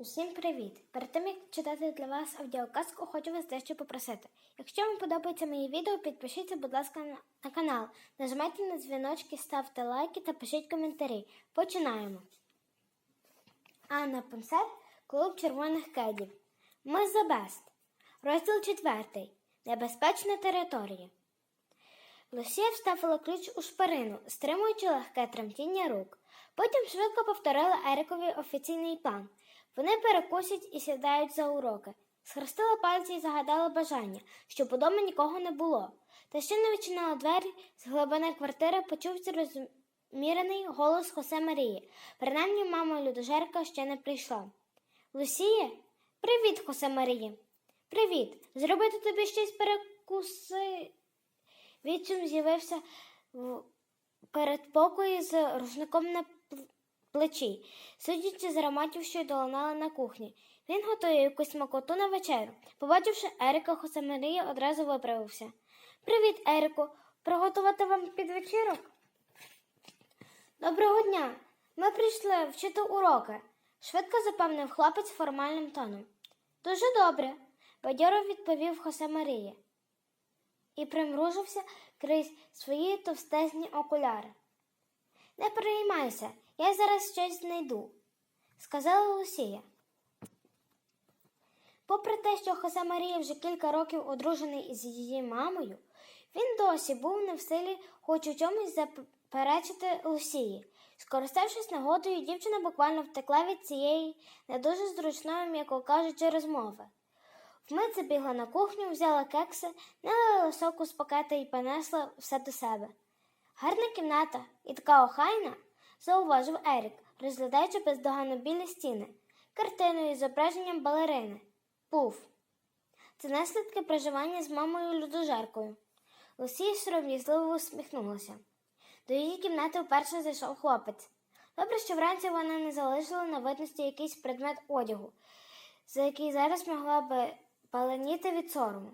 Усім привіт! Перед тим як читати для вас аудіоказку, хочу вас дещо попросити. Якщо вам подобається моє відео, підпишіться, будь ласка, на, на канал. Нажимайте на дзвіночки, ставте лайки та пишіть коментарі. Починаємо. Анна Понсет, клуб червоних кедів. Ми за бест. Розділ четвертий. Небезпечна територія. Лусія вставила ключ у шпарину, стримуючи легке тремтіння рук. Потім швидко повторила Ерикові офіційний план. Вони перекусять і сідають за уроки. Схрестила пальці і загадала бажання, щоб удома нікого не було. Та ще не відчинила двері, з глибини квартири почувся розмірений голос Хосе Марії. Принаймні мама людожерка ще не прийшла. Лусіє? Привіт, Хосе Марії. Привіт. Зробити тобі щось перекуси. Відчим з'явився в передпокої з рушником на пл- плечі, судячи з ароматів, що й долинали на кухні. Він готує якусь смакоту на вечерю. Побачивши Ерика, Хосе Марія одразу виправився. Привіт, Ерику. Приготувати вам підвечірок? Доброго дня. Ми прийшли вчити уроки, швидко запевнив хлопець формальним тоном. Дуже добре, бадьоро відповів Хосе Марія і примружився крізь свої товстезні окуляри. Не переймайся, я зараз щось знайду, сказала Лусія. Попри те, що Хосе Марія вже кілька років одружений із її мамою, він досі був не в силі хоч у чомусь заперечити Лусії. Скориставшись нагодою, дівчина буквально втекла від цієї не дуже зручної, м'яко кажучи, розмови. Вмить забігла на кухню, взяла кекси, налила соку з пакета і понесла все до себе. Гарна кімната і така охайна, зауважив Ерік, розглядаючи бездоганно білі стіни, картиною із зображенням балерини. Пуф. Це наслідки проживання з мамою людожеркою. Лусія сором'язливо усміхнулася. До її кімнати вперше зайшов хлопець. Добре, що вранці вона не залишила на видності якийсь предмет одягу, за який зараз могла би паленіти від сорому.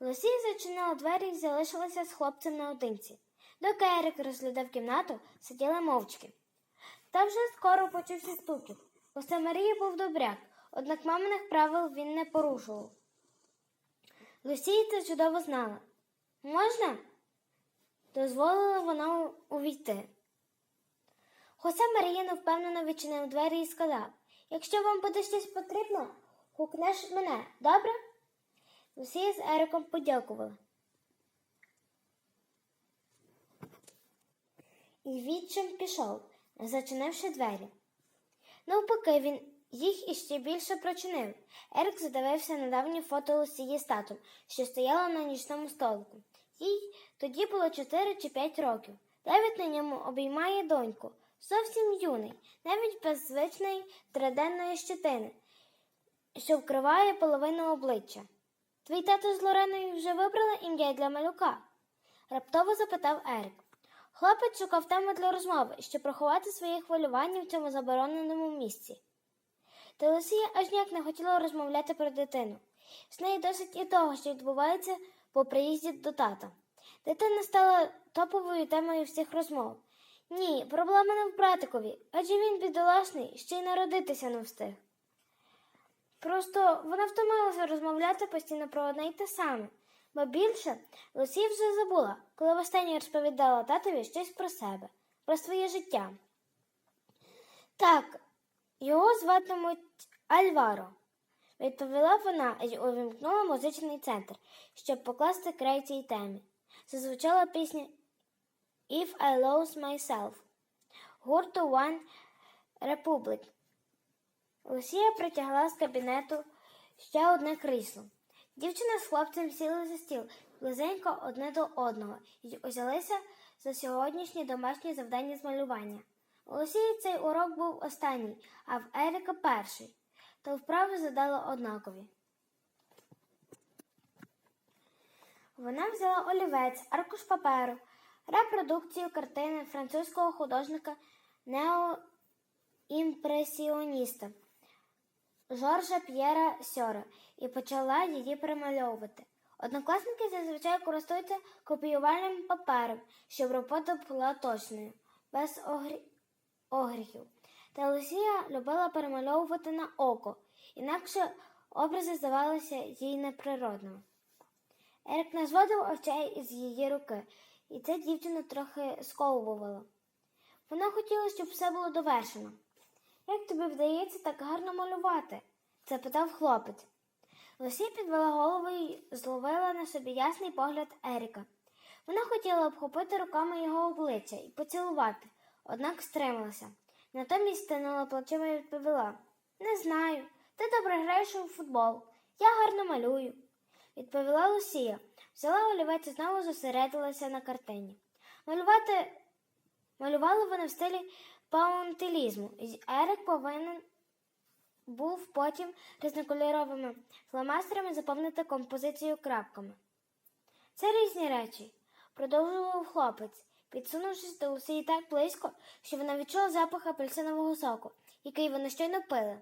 Лусія зачинила двері і залишилася з хлопцем наодинці. Доки Ерик розглядав кімнату, сиділи мовчки. Та вже скоро почувся стукіт. Усе Марії був добряк, однак маминих правил він не порушував. Лусія це чудово знала. Можна? Дозволила вона увійти. Хосе Марія невпевнено відчинив двері і сказав Якщо вам буде щось потрібно, гукнеш мене, добре? Лусія з Ериком подякували. І відчим пішов, зачинивши двері. Навпаки, він їх іще більше прочинив. Ерик задивився на давнє фото Лусії з татом, що стояла на нічному столику. Їй тоді було чотири чи п'ять років. Девід на ньому обіймає доньку, зовсім юний, навіть без звичної триденної щетини, що вкриває половину обличчя. Твій тато з Лореною вже вибрали ім'я для малюка? раптово запитав Ерик. Хлопець шукав тему для розмови, щоб приховати своє хвилювання в цьому забороненому місці. Та Лусія аж ніяк не хотіла розмовляти про дитину. З неї досить і того, що відбувається по приїзді до тата. Дитина стала топовою темою всіх розмов. Ні, проблема не в братикові, адже він бідолашний, ще й народитися не встиг. Просто вона втомилася розмовляти постійно про одне й те саме, бо більше Лусія вже забула, коли востаннє розповідала татові щось про себе, про своє життя. Так, його зватимуть Альваро, відповіла вона і увімкнула музичний центр, щоб покласти край цій темі. Зазвучала пісня If I Lose Myself гурту One Republic. Лусія притягла з кабінету ще одне крісло. Дівчина з хлопцем сіли за стіл близенько одне до одного і узялися за сьогоднішнє домашнє завдання з малювання. У Лусії цей урок був останній, а в Еріка перший, то вправи задала однакові. Вона взяла олівець, аркуш паперу, репродукцію картини французького художника неоімпресіоніста Жоржа П'єра Сьора і почала її примальовувати. Однокласники зазвичай користуються копіювальним папером, щоб робота була точною, без огрі... огріхів. Та Лусія любила перемальовувати на око, інакше образи здавалися їй неприродними. Ерик не зводив очей із її руки, і це дівчину трохи сковувало. Вона хотіла, щоб все було довершено. Як тобі вдається так гарно малювати? запитав хлопець. Лусія підвела голову і зловила на собі ясний погляд Еріка. Вона хотіла обхопити руками його обличчя і поцілувати, однак стрималася. Натомість стинула плечима і відповіла Не знаю. Ти добре граєш у футбол. Я гарно малюю. Відповіла Лусія, взяла олівець і знову зосередилася на картині. Малювати малювали вони в стилі паунтилізму, Ерик повинен був потім різнокольоровими фломастерами заповнити композицію крапками. Це різні речі, продовжував хлопець, підсунувшись до Лусії так близько, що вона відчула запах апельсинового соку, який вони щойно пили.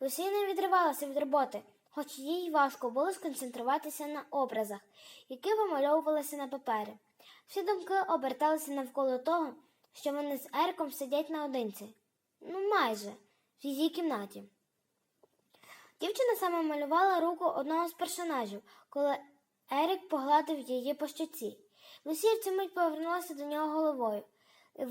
Лусія не відривалася від роботи, хоч їй важко було сконцентруватися на образах, які вимальовувалися на папері. Всі думки оберталися навколо того, що вони з Ериком сидять наодинці. Ну, майже, в її кімнаті. Дівчина саме малювала руку одного з персонажів, коли Ерік погладив її по щоці. Лусія в цю мить повернулася до нього головою. І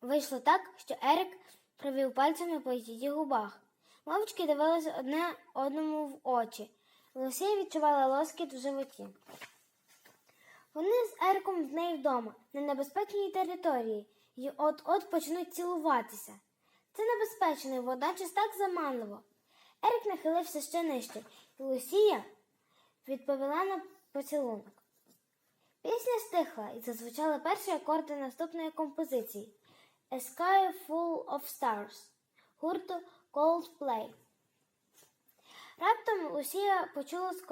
вийшло, так, що Ерік провів пальцями по її губах. Мовчки дивилися одне одному в очі. Лусія відчувала лоскіт в животі. Вони з Ериком в неї вдома, на небезпечній території, і от-от почнуть цілуватися. Це небезпечно і водночас так заманливо. Ерик нахилився ще нижче, і Лусія відповіла на поцілунок. Пісня стихла і зазвучали перші акорди наступної композиції A Sky Full of Stars гурту Coldplay. Раптом Лусія почула з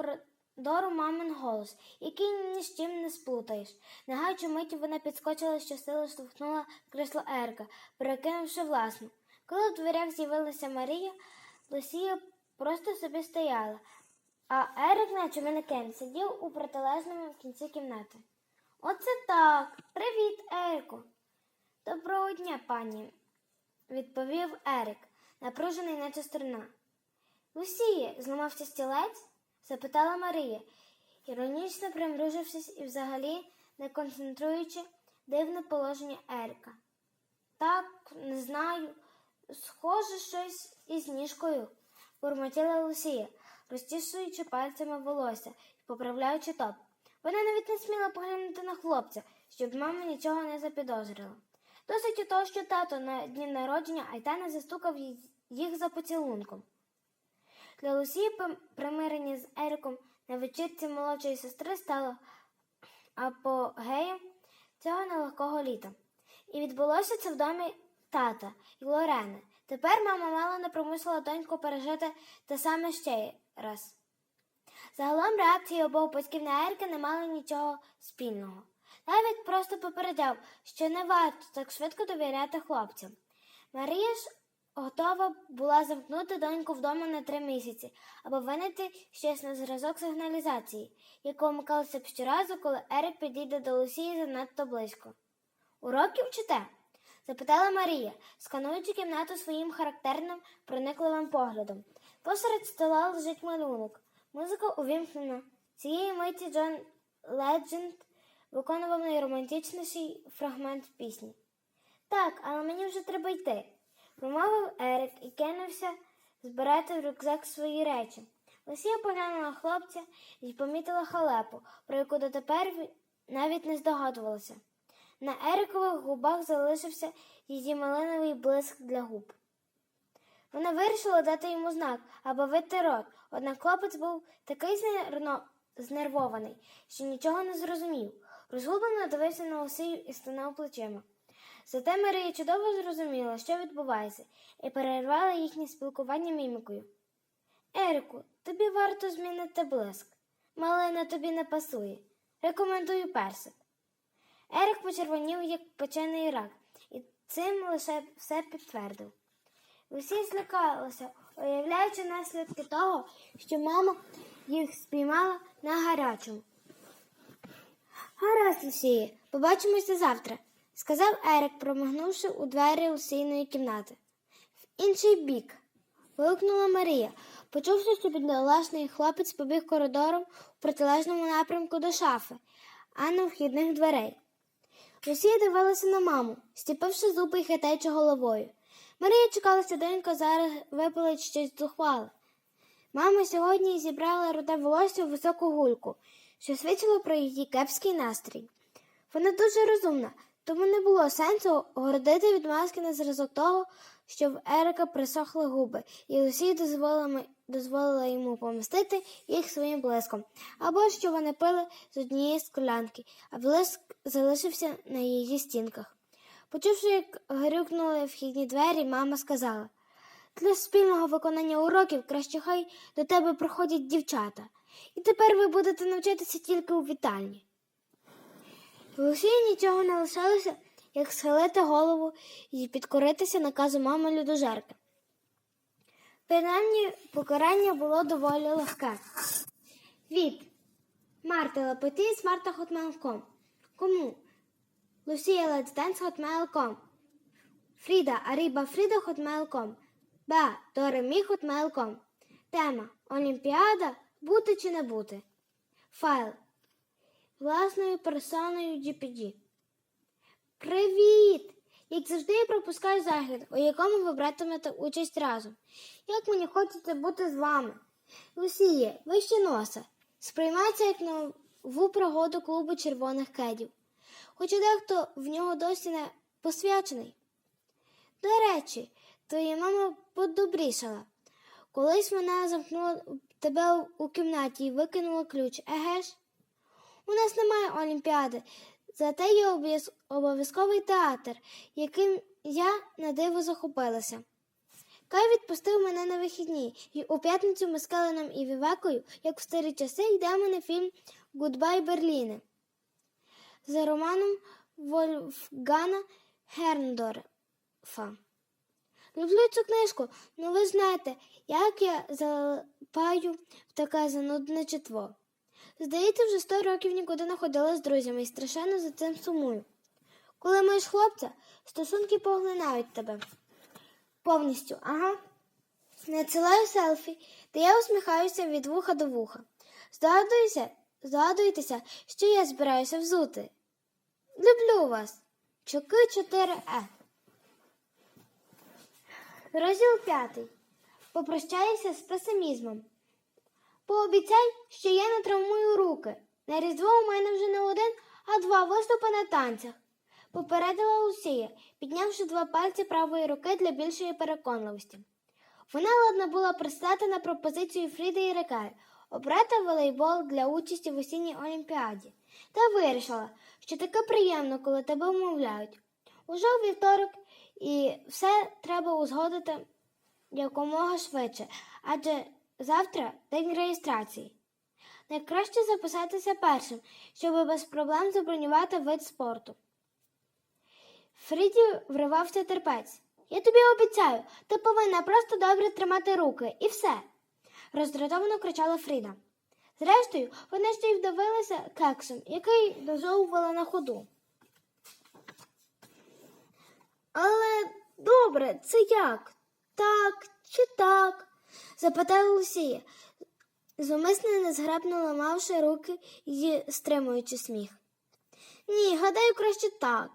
коридору мамин голос, який ні з чим не сплутаєш. Не гаючи миті вона підскочила, що силу штовхнула кресло Ерика, перекинувши власну. Коли в дверях з'явилася Марія, Лусія просто собі стояла, а Ерик, наче манекен, сидів у протилежному кінці кімнати. Оце так. Привіт, Ерику. Доброго дня, пані, відповів Ерик, напружений наче струна. Лусіє, зламався стілець? Запитала Марія, іронічно примружившись і взагалі не концентруючи дивне положення Ерика. Так, не знаю. Схоже, щось із ніжкою, бурмотіла Лусія, розтішуючи пальцями волосся і поправляючи топ. Вона навіть не сміла поглянути на хлопця, щоб мама нічого не запідозрила. Досить у того, що тато на дні народження Айтана застукав їх за поцілунком. Для Лусії примирення з Ериком на вечірці молодшої сестри стало апогеєм цього нелегкого літа. І відбулося це в домі тата і Лорени. Тепер мама мало не примусила доньку пережити те саме ще раз. Загалом реакції обох батьків на Ерика не мали нічого спільного. Навіть просто попереджав, що не варто так швидко довіряти хлопцям. Марія ж готова була замкнути доньку вдома на три місяці або винайти щось на зразок сигналізації, яка вмикалася б щоразу, коли Ерик підійде до Лусії занадто близько. Уроки вчите? запитала Марія, скануючи кімнату своїм характерним проникливим поглядом. Посеред стола лежить малюнок. Музика увімкнена. Цієї миті Джон Ледженд виконував найромантичніший фрагмент пісні. Так, але мені вже треба йти, промовив Ерик і кинувся збирати в рюкзак свої речі. Лосія поглянула хлопця і помітила халепу, про яку дотепер навіть не здогадувалася. На Ерикових губах залишився її малиновий блиск для губ. Вона вирішила дати йому знак або вити рот, однак хлопець був такий знервований, що нічого не зрозумів. Розгублено дивився на Лосію і стинав плечима. Зате Марія чудово зрозуміла, що відбувається, і перервала їхнє спілкування мімікою. Ерику, тобі варто змінити блиск. Малина тобі не пасує. Рекомендую персик. Ерик почервонів, як печений рак, і цим лише все підтвердив. Усі злякалися, уявляючи наслідки того, що мама їх спіймала на гарячому. Гаразд, Лусіє, побачимося завтра, сказав Ерик, промагнувши у двері Лусійної кімнати. В інший бік. Вигукнула Марія, почувши, що бідолашний хлопець побіг коридором у протилежному напрямку до шафи, а не вхідних дверей. Росія дивилася на маму, стіпивши зуби і хитаючи головою. Марія чекала, що донька зараз випалить щось зухвале. Мама сьогодні зібрала руде волосся у високу гульку, що свідчило про її кепський настрій. Вона дуже розумна, тому не було сенсу гордити від маски на зразок того, що в Ерика присохли губи, і Лусі дозволила, м- дозволила йому помістити їх своїм блиском, або що вони пили з однієї склянки, а блиск залишився на її стінках. Почувши, як грюкнули вхідні двері, мама сказала для спільного виконання уроків краще хай до тебе приходять дівчата, і тепер ви будете навчатися тільки у вітальні. Лусії нічого не лишалося, як схилити голову і підкоритися наказу мами людожерки. Принаймні, покарання було доволі легке. Від Марта Лапотіс, Марта Хотмейлком. Кому? Лусія Лецденс Хотмейлком. Фріда Аріба Фріда Хотмейлком. Б. Доремі Хотмейлком. Тема Олімпіада бути чи не бути. Файл власною персоною GPG. Привіт! Як завжди, я пропускаю захід, у якому ви братимете участь разом. Як мені хочеться бути з вами. Лусіє, вище носа. Сприймається як нову пригоду клубу червоних кедів. Хоча дехто в нього досі не посвячений. До речі, твоя мама подобрішала. Колись вона замкнула тебе у кімнаті і викинула ключ, еге ж? У нас немає олімпіади, зате є обов'язковий театр, яким я на диво захопилася. Кай відпустив мене на вихідні, і у п'ятницю ми з Келеном і Вівекою, як в старі часи, йдемо на фільм Гудбай Берліне за романом Вольфгана Герндорфа. Люблю цю книжку, ну ви знаєте, як я залипаю в таке занудне читво. Здається, вже сто років нікуди не ходила з друзями і страшенно за цим сумую. Коли маєш хлопця, стосунки поглинають тебе. Повністю, ага. Надсилаю селфі, де я усміхаюся від вуха до вуха. Здогадуюся, здогадуйтеся, що я збираюся взути. Люблю вас. Чоки 4Е. Розділ п'ятий. Попрощаюся з песимізмом. Пообіцяй, що я не травмую руки. На різдво у мене вже не один, а два виступи на танцях. Попередила Лусія, піднявши два пальці правої руки для більшої переконливості. Вона ладна була пристати на пропозицію Фріди і Рекай обрати волейбол для участі в осінній олімпіаді, та вирішила, що таке приємно, коли тебе вмовляють. Уже у вівторок і все треба узгодити якомога швидше, адже завтра день реєстрації. Найкраще записатися першим, щоб без проблем забронювати вид спорту. Фріді вривався терпець. Я тобі обіцяю, ти повинна просто добре тримати руки і все. роздратовано кричала Фріда. Зрештою, вона ще й вдавилася кексом, який дозовувала на ходу. Але добре, це як? Так чи так? Запитала Лусія, зумисне незграбно ламавши руки і стримуючи сміх. Ні, гадаю, краще так.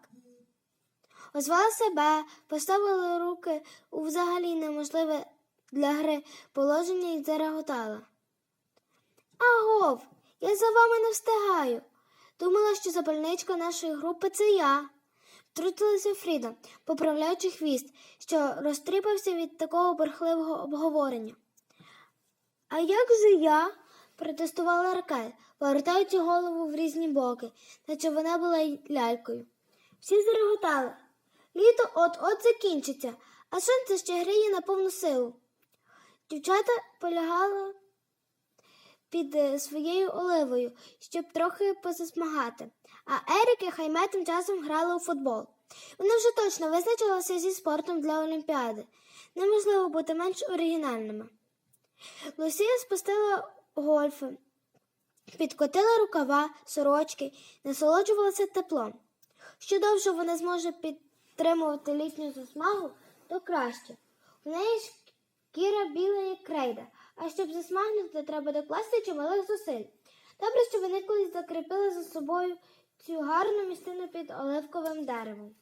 Озвала себе, поставила руки у взагалі неможливе для гри положення і зареготала. Агов, я за вами не встигаю. Думала, що запальничка нашої групи це я. Втрутилася Фріда, поправляючи хвіст, що розтріпався від такого бурхливого обговорення. А як же я? протестувала Ракель, повертаючи голову в різні боки, наче вона була лялькою. Всі зареготали. Літо от-от закінчиться, а сонце ще гріє на повну силу. Дівчата полягали під е, своєю оливою, щоб трохи позасмагати, а Ерік і Хайме тим часом грали у футбол. Вони вже точно визначилися зі спортом для Олімпіади. Неможливо бути менш оригінальними. Лусія спустила гольфи, підкотила рукава, сорочки, насолоджувалася теплом. Що довше вона зможе підтримувати літню засмагу, то краще. В неї шкіра біла, як крейда, а щоб засмагнути, треба докласти чималих зусиль. Добре, що вони колись закріпили за собою цю гарну місцину під оливковим деревом.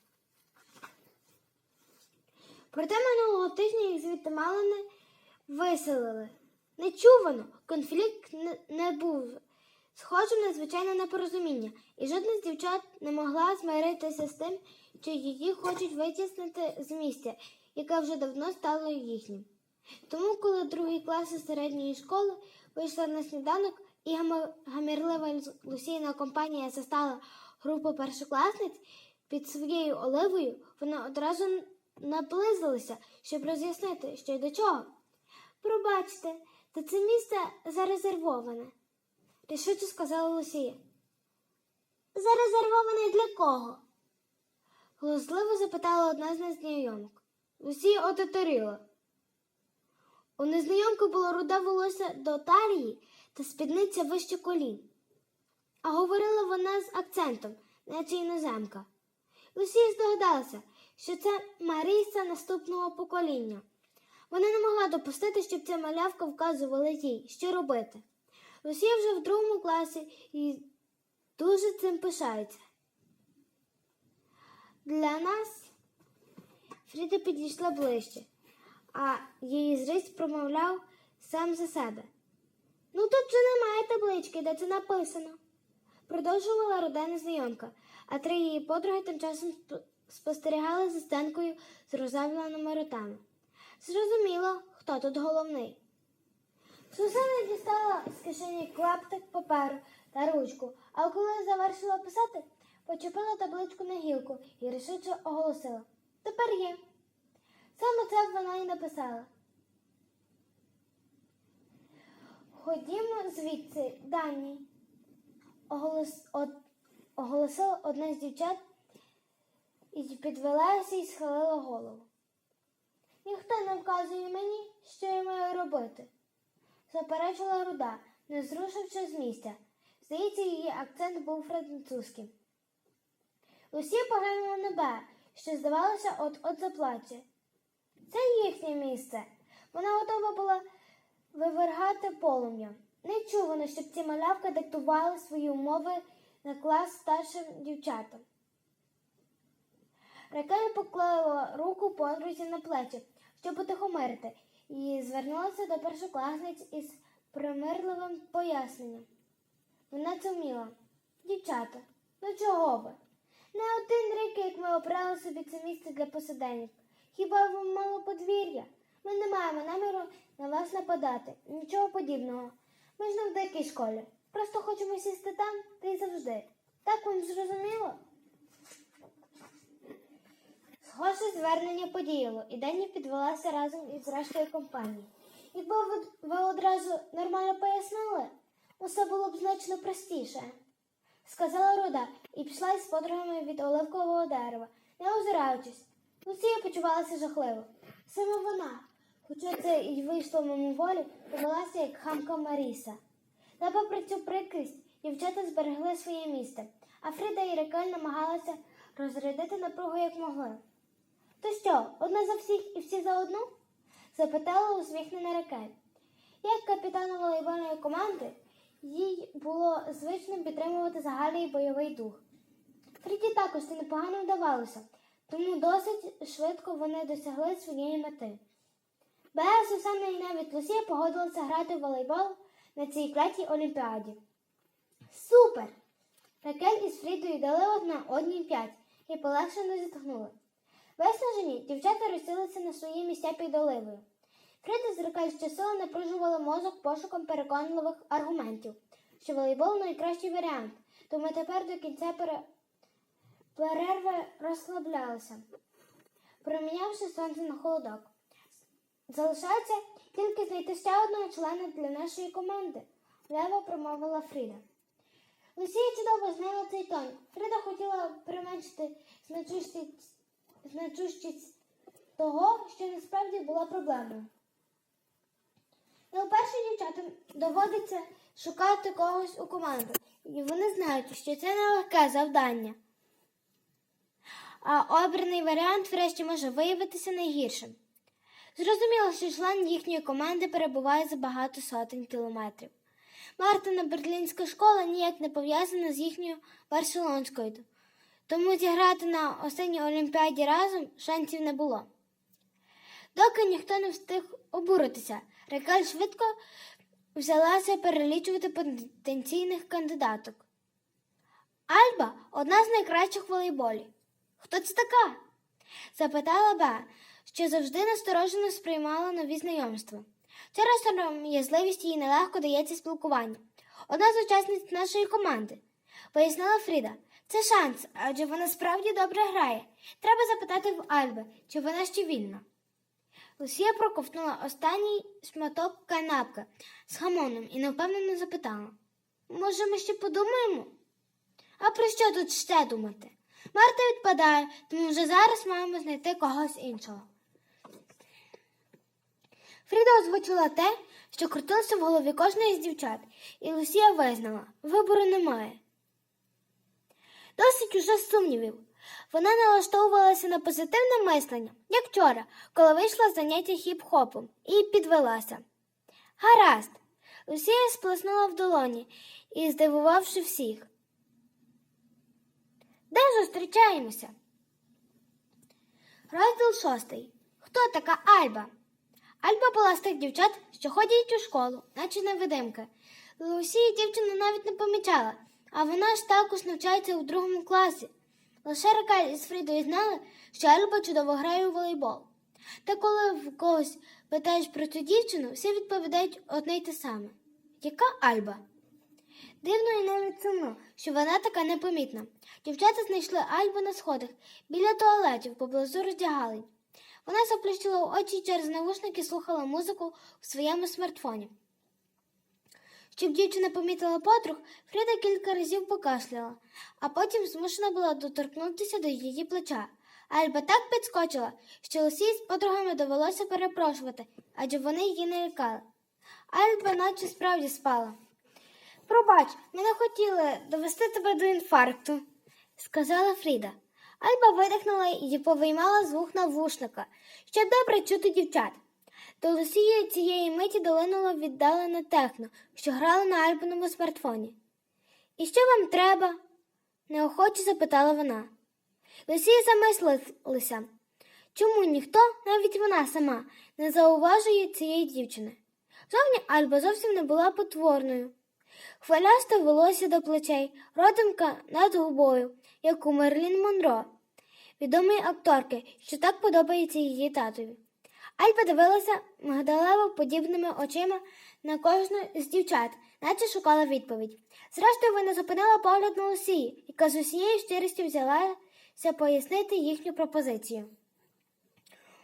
Проте минулого тижня їх звідти мало не виселили. Нечувано, конфлікт не, був схожим на звичайне непорозуміння, і жодна з дівчат не могла змиритися з тим, що її хочуть витіснити з місця, яке вже давно стало їхнім. Тому, коли другі класи середньої школи вийшли на сніданок, і гамірлива Лусійна компанія застала групу першокласниць під своєю оливою, вони одразу н- наблизилися, щоб роз'яснити, що й до чого. Пробачте, та це місце зарезервоване, рішуче сказала Лусія. Зарезервоване для кого? глузливо запитала одна з незнайомок. Лусія отетеріла. У незнайомки було руде волосся до талії та спідниця вище колін. А говорила вона з акцентом, наче іноземка. Лусія здогадалася, що це Марійся наступного покоління. Вона не могла допустити, щоб ця малявка вказувала їй, що робити. Лусія вже в другому класі і дуже цим пишається. Для нас Фріда підійшла ближче, а її зріст промовляв сам за себе. Ну тут же немає таблички, де це написано. Продовжувала руда незнайомка, а три її подруги тим часом спостерігали за стенкою з роззавленими ротами. Зрозуміло, хто тут головний. Сусана дістала з кишені клаптик паперу та ручку, а коли завершила писати, почепила табличку на гілку і рішуче оголосила. Тепер є. Саме це вона і написала. Ходімо звідси, Дані, оголос, од, оголосила одна з дівчат і підвелася і схилила голову. Ніхто не вказує мені, що я маю робити, заперечила руда, не зрушивши з місця. Здається, її акцент був французьким. Лусія поглянула на Бе, що здавалося, от-от заплаче. Це їхнє місце. Вона готова була вивергати полум'я. Не чувано, щоб ці малявки диктували свої умови на клас старшим дівчатам. Ракель поклала руку подрузі на плечі, щоб утихомирити, і звернулася до першокласниць із примирливим поясненням. Вона це. Дівчата, ну чого ви? Не один рік, як ми обрали собі це місце для посиденьок. Хіба вам мало подвір'я? Ми не маємо наміру на вас нападати. Нічого подібного. Ми ж не в дикій школі. Просто хочемо сісти там та й завжди. Так вам зрозуміло? Схоже, звернення подіяло, і Дені підвелася разом із рештою компанії. Якби ви одразу нормально пояснили, усе було б значно простіше, сказала Руда і пішла із подругами від оливкового дерева, не озираючись. Лусія почувалася жахливо. Саме вона, хоча це і вийшло мимоволі, повелася як хамка Маріса. Та попри цю прикрість, дівчата зберегли своє місце, а Фріда і Рекель намагалися розрядити напругу як могли. То що, одна за всіх і всі за одну? запитала усміхнена Рекель. Як капітану волейбольної команди, їй було звичним підтримувати загальний бойовий дух. Фріді також це непогано вдавалося, тому досить швидко вони досягли своєї мети. Беа, Сусанна і навіть Лусія погодилися грати в волейбол на цій клятій олімпіаді. Супер! Ракель із Фрідою дали одна одній п'ять і полегшено зітхнули. Виснажені дівчата розсілися на свої місця під оливою. Фрида з Ракель щосила напружувала мозок пошуком переконливих аргументів, що волейбол найкращий варіант, тому тепер до кінця пере... перерви розслаблялися, промінявши сонце на холодок. Залишається тільки знайти ще одного члена для нашої команди, лево промовила Фріда. Лусія чудово знала цей тон. Фрида хотіла применшити значущість, значущість того, що насправді була проблемою. Не вперше дівчатам доводиться шукати когось у команду, і вони знають, що це нелегке завдання. А обраний варіант врешті може виявитися найгіршим. Зрозуміло, що член їхньої команди перебуває за багато сотень кілометрів. Мартина берлінська школа ніяк не пов'язана з їхньою барселонською, тому зіграти на останній олімпіаді разом шансів не було. Доки ніхто не встиг обуритися, Рекаль швидко взялася перелічувати потенційних кандидаток. Альба одна з найкращих в волейболі. Хто це така? запитала Беа, що завжди насторожено сприймала нові знайомства. Через сором'язливість їй нелегко дається спілкування. Одна з учасниць нашої команди, пояснила Фріда. Це шанс, адже вона справді добре грає. Треба запитати в Альби, чи вона ще вільна. Лусія проковтнула останній шматок канапки з хамоном і невпевнено запитала може, ми ще подумаємо? А про що тут ще думати? Марта відпадає, тому вже зараз маємо знайти когось іншого. Фріда озвучила те, що крутилося в голові кожної з дівчат, і Лусія визнала вибору немає. Досить уже сумнівів. Вона налаштовувалася на позитивне мислення, як вчора, коли вийшла з заняття хіп-хопом, і підвелася. Гаразд. Лусія сплеснула в долоні і, здивувавши всіх. Де зустрічаємося? Розділ шостий. Хто така Альба? Альба була з тих дівчат, що ходять у школу, наче невидимки. Лусії дівчина навіть не помічала, а вона ж також навчається у другому класі. Лише Река із Фрідою знали, що Альба чудово грає у волейбол. Та коли в когось питаєш про цю дівчину, всі відповідають одне й те саме. Яка Альба? Дивно і навіть сумно, що вона така непомітна. Дівчата знайшли Альбу на сходах біля туалетів поблизу роздягалень. Вона заплющила очі через навушники слухала музику у своєму смартфоні. Щоб дівчина помітила подруг, Фріда кілька разів покашляла, а потім змушена була доторкнутися до її плеча. Альба так підскочила, що Лусі з подругами довелося перепрошувати, адже вони її не лякали. Альба наче справді спала. Пробач, ми не хотіли довести тебе до інфаркту, сказала Фріда. Альба видихнула і повиймала звук навушника, щоб добре чути дівчат. До Лусії цієї миті долинуло віддалене техно, що грало на Альбиному смартфоні. І що вам треба? неохоче запитала вона. Лусія замислилася, чому ніхто, навіть вона сама, не зауважує цієї дівчини. Зовні Альба зовсім не була потворною. Хвилясте волосся до плечей, родинка над губою, як у Мерлін Монро, відомої акторки, що так подобається її татові. Альба дивилася мигдалево подібними очима на кожну з дівчат, наче шукала відповідь. Зрештою, вона зупинила погляд на Лусії, яка з усією щирістю взялася пояснити їхню пропозицію.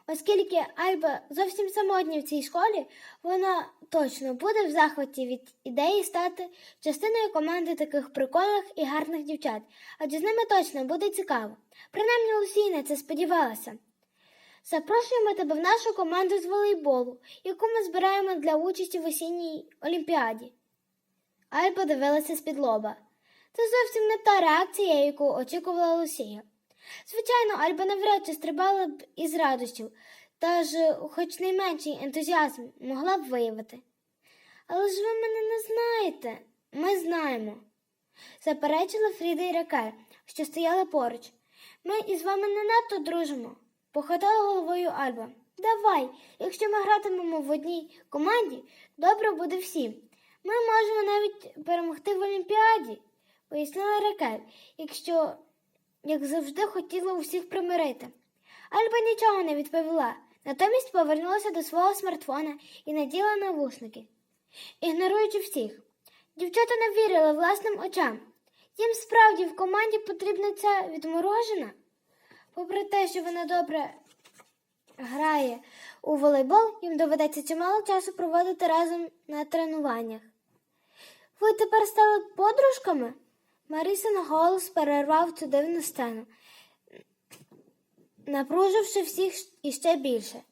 Оскільки Альба зовсім самотня в цій школі, вона точно буде в захваті від ідеї стати частиною команди таких прикольних і гарних дівчат, адже з ними точно буде цікаво. Принаймні Лусія на це сподівалася. Запрошуємо тебе в нашу команду з волейболу, яку ми збираємо для участі в осінній олімпіаді. Альба дивилася з-під лоба. Це зовсім не та реакція, яку очікувала Лусія. Звичайно, Альба навряд чи стрибала б із радощів, та ж хоч найменший ентузіазм могла б виявити. Але ж ви мене не знаєте, ми знаємо, заперечила Фріда і Ракель, що стояли поруч. Ми із вами не надто дружимо, похитала головою Альба. Давай, якщо ми гратимемо в одній команді, добре буде всім. Ми можемо навіть перемогти в Олімпіаді, пояснила Ракель, якщо як завжди, хотіла усіх примирити. Альба нічого не відповіла, натомість повернулася до свого смартфона і наділа навушники, ігноруючи всіх. Дівчата не вірили власним очам. Їм справді в команді потрібна ця відморожена. Попри те, що вона добре грає у волейбол, їм доведеться чимало часу проводити разом на тренуваннях. Ви тепер стали подружками? Марисин голос перервав цю дивну сцену, напруживши всіх іще більше.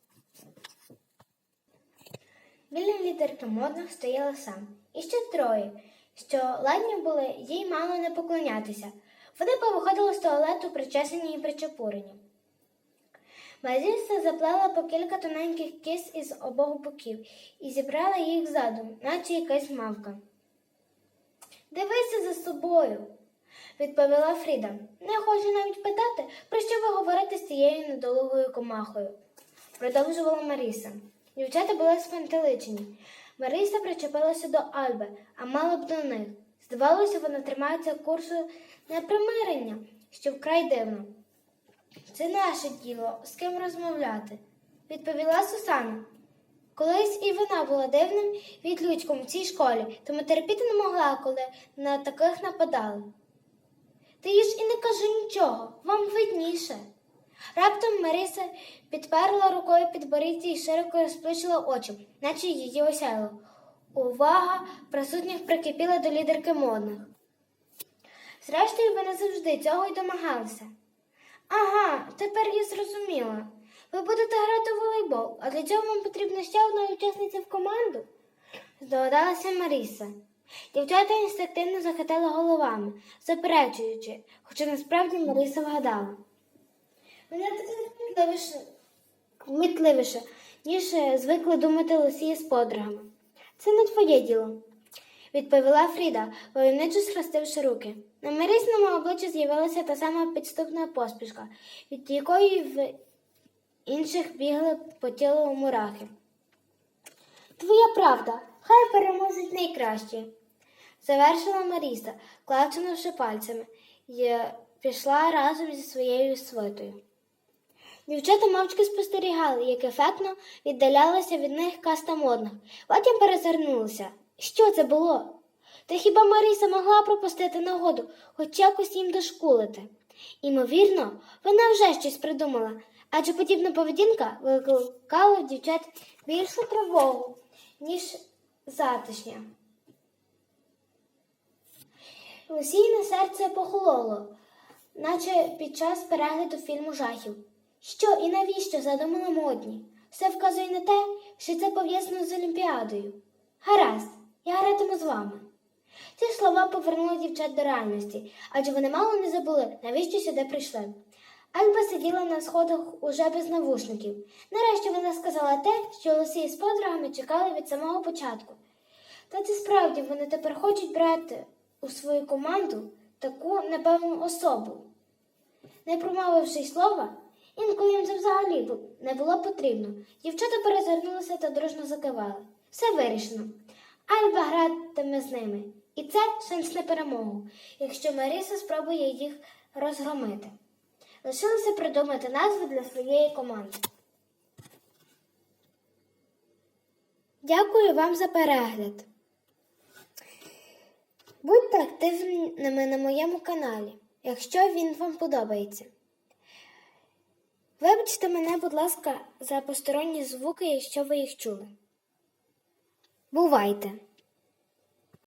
Біля літерки модних стояла сам. І ще троє, що ладні були їй мало не поклонятися. Вони повиходили з туалету причесані і причепурені. Маріса заплела по кілька тоненьких кіз із обох боків і зібрала їх задом, наче якась мавка. Дивися за собою, відповіла Фріда. Не хочу навіть питати, про що ви говорите з цією недолугою комахою, продовжувала Маріса. Дівчата були спантеличені. Маріса причепилася до Альби, а мала б до них. Здавалося, вона тримається курсу на примирення, що вкрай дивно. Це наше діло, з ким розмовляти, відповіла Сусана. Колись і вона була дивним відлючком в цій школі, тому терпіти не могла, коли на таких нападали. Ти ж і не кажи нічого, вам видніше. Раптом Мариса підперла рукою підборіддя і широко розплющила очі, наче її осяяло. Увага присутніх прикипіла до лідерки модних. Зрештою, ви не завжди цього й домагалися. Ага, тепер я зрозуміла. Ви будете грати в волейбол, а для цього вам потрібна ще одна учасниця в команду? Здогадалася Маріса. Дівчата інстинктивно захитали головами, заперечуючи, хоча насправді Маріса вгадала. Вона кмітливіша, ніж е, звикли думати Лосія з подругами. Це не твоє діло, відповіла Фріда, войовничо схрестивши руки. На Марісному обличчі з'явилася та сама підступна поспішка, від якої в інших бігли по тілу мурахи. Твоя правда, хай переможуть найкращі, завершила Маріса, клацнувши пальцями, і пішла разом зі своєю свитою. Дівчата мовчки спостерігали, як ефектно віддалялася від них каста модних. Потім перезирнулися. Що це було? Та хіба Маріса могла пропустити нагоду, хоч якось їм дошкулити? Імовірно, вона вже щось придумала, адже подібна поведінка викликала дівчат більшу тривогу, ніж затишня. Лусійне серце похололо, наче під час перегляду фільму жахів. Що і навіщо задумали модні? Все вказує на те, що це пов'язано з Олімпіадою. Гаразд, я гратиму з вами. Ці слова повернули дівчат до реальності, адже вони мало не забули, навіщо сюди прийшли. Альба сиділа на сходах уже без навушників. Нарешті вона сказала те, що Лусі з подругами чекали від самого початку. Та це справді вони тепер хочуть брати у свою команду таку непевну особу. Не промовивши й слова, інколи їм це взагалі не було потрібно. Дівчата перезирнулися та дружно закивали. Все вирішено. Альба гратиме з ними. І це шанс на перемогу, якщо Маріса спробує їх розгромити. Лишилося придумати назву для своєї команди. Дякую вам за перегляд. Будьте активними на моєму каналі, якщо він вам подобається. Вибачте мене, будь ласка, за посторонні звуки, якщо ви їх чули. Бувайте!